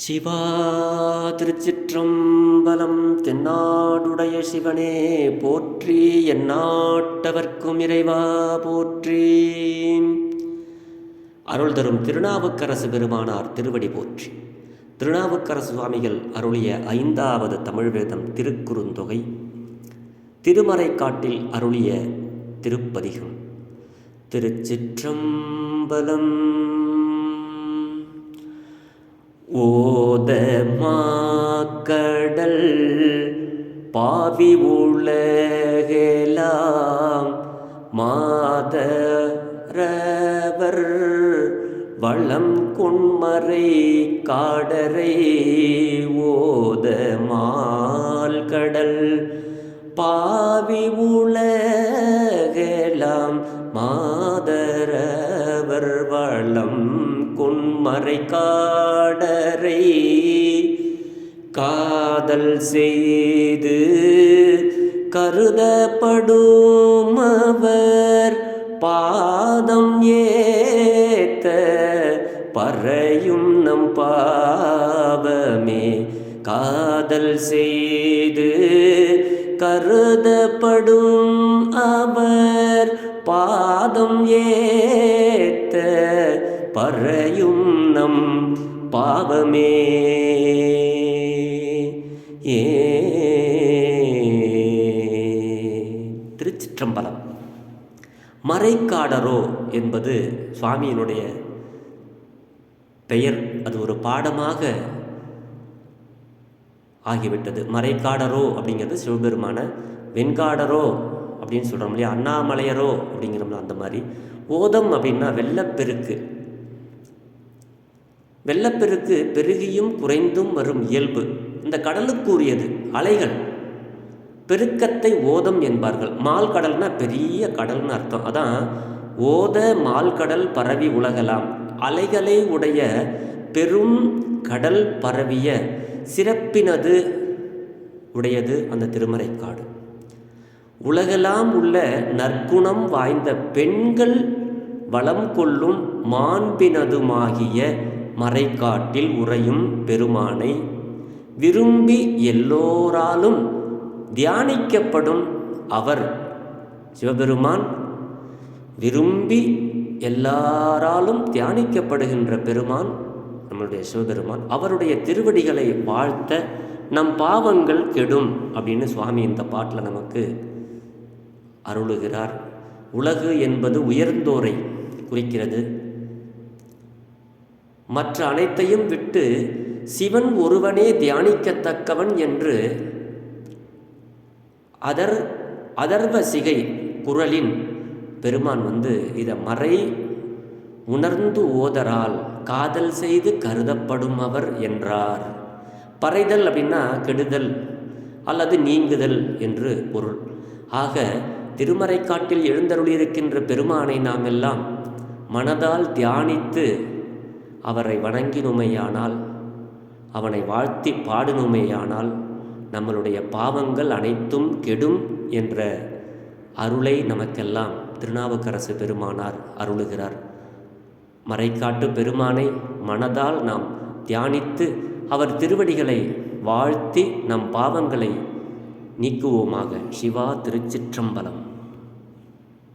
சிவா திருச்சிற்றம்பலம் தென்னாடுடைய சிவனே போற்றி எந்நாட்டவர்க்கும் இறைவா போற்றி. அருள் தரும் திருநாவுக்கரசு பெருமானார் திருவடி போற்றி. திருநாவுக்கரசு சுவாமிகள் அருளிய ஐந்தாவது தமிழ் வேதம் திருக்குறுந்தொகை திருமறைக்காட்டில் அருளிய திருப்பதிகம். திருச்சிற்றம்பலம் போத மாக்கடல் பாவி உலகெலாம் மாதரவர் வளம் கொன்மறை காடரை ஓத மால்கடல் பாவி உலகெலாம் மாதரவர் வளம் கொன்மறை காடரை காதல் செய்து கருதப்படும் அவர் பாதம் ஏத்த பறையும் நம் பாவமே. காதல் செய்து கருதப்படும் அவர் பாதம் ஏத்த பறையும் நம் பாவமே. ஏ. திருச்சிற்றம்பலம். மறைக்காடரோ என்பது சுவாமியினுடைய பெயர். அது ஒரு பாடமாக ஆகிவிட்டது. மறைக்காடரோ அப்படிங்கிறது சிவபெருமான வெண்காடரோ அப்படின்னு சொல்கிறோம் இல்லையா? அண்ணாமலையரோ அப்படிங்கிறோம்ல அந்த மாதிரி. ஓதம் அப்படின்னா வெள்ளப்பெருக்கு. வெள்ளப்பெருக்கு பெருகியும் குறைந்தும் வரும் இயல்பு. இந்த கடலுக்குரியது அலைகள். பெருக்கத்தை ஓதம் என்பார்கள். மால் கடல்னா பெரிய கடல்னு அர்த்தம். அதான் ஓத மால்கடல் பரவி உலகலாம். அலைகளை உடைய பெரும் கடல் பரவிய சிறப்பினது உடையது அந்த திருமறைக்காடு. உலகெல்லாம் உள்ள நற்குணம் வாய்ந்த பெண்கள் வளம் கொள்ளும் மாண்பினதுமாகிய மறைக்காட்டில் உறையும் பெருமானை. விரும்பி எல்லோராலும் தியானிக்கப்படும் அவர் சிவபெருமான். விரும்பி எல்லாராலும் தியானிக்கப்படுகின்ற பெருமான் நம்மளுடைய சிவபெருமான். அவருடைய திருவடிகளை வாழ்த்த நம் பாவங்கள் கெடும் அப்படின்னு சுவாமி இந்த பாட்டில் நமக்கு அருளுகிறார். உலகு என்பது உயர்ந்தோரை குறிக்கிறது. மற்ற அனைத்தையும் விட்டு சிவன் ஒருவனே தியானிக்கத்தக்கவன் என்று அதர் அதர்வ சிகை குரலின் பெருமான் வந்து இதை மறை உணர்ந்து ஓதரால் காதல் செய்து கருதப்படும் அவர் என்றார். பறைதல் அப்படின்னா கெடுதல் அல்லது நீங்குதல் என்று பொருள். ஆக திருமறைக்காட்டில் எழுந்தருளியிருக்கின்ற பெருமானை நாம் எல்லாம் மனதால் தியானித்து அவரை வணங்கினுமையானால் அவனை வாழ்த்தி பாடினுமையானால் நம்மளுடைய பாவங்கள் அனைத்தும் கெடும் என்ற அருளை நமக்கெல்லாம் திருநாவுக்கரசு பெருமானார் அருளுகிறார். மறைக்காட்டு பெருமானை மனதால் நாம் தியானித்து அவர் திருவடிகளை வாழ்த்தி நம் பாவங்களை நீக்குவோமாக. சிவா திருச்சிற்றம்பலம்.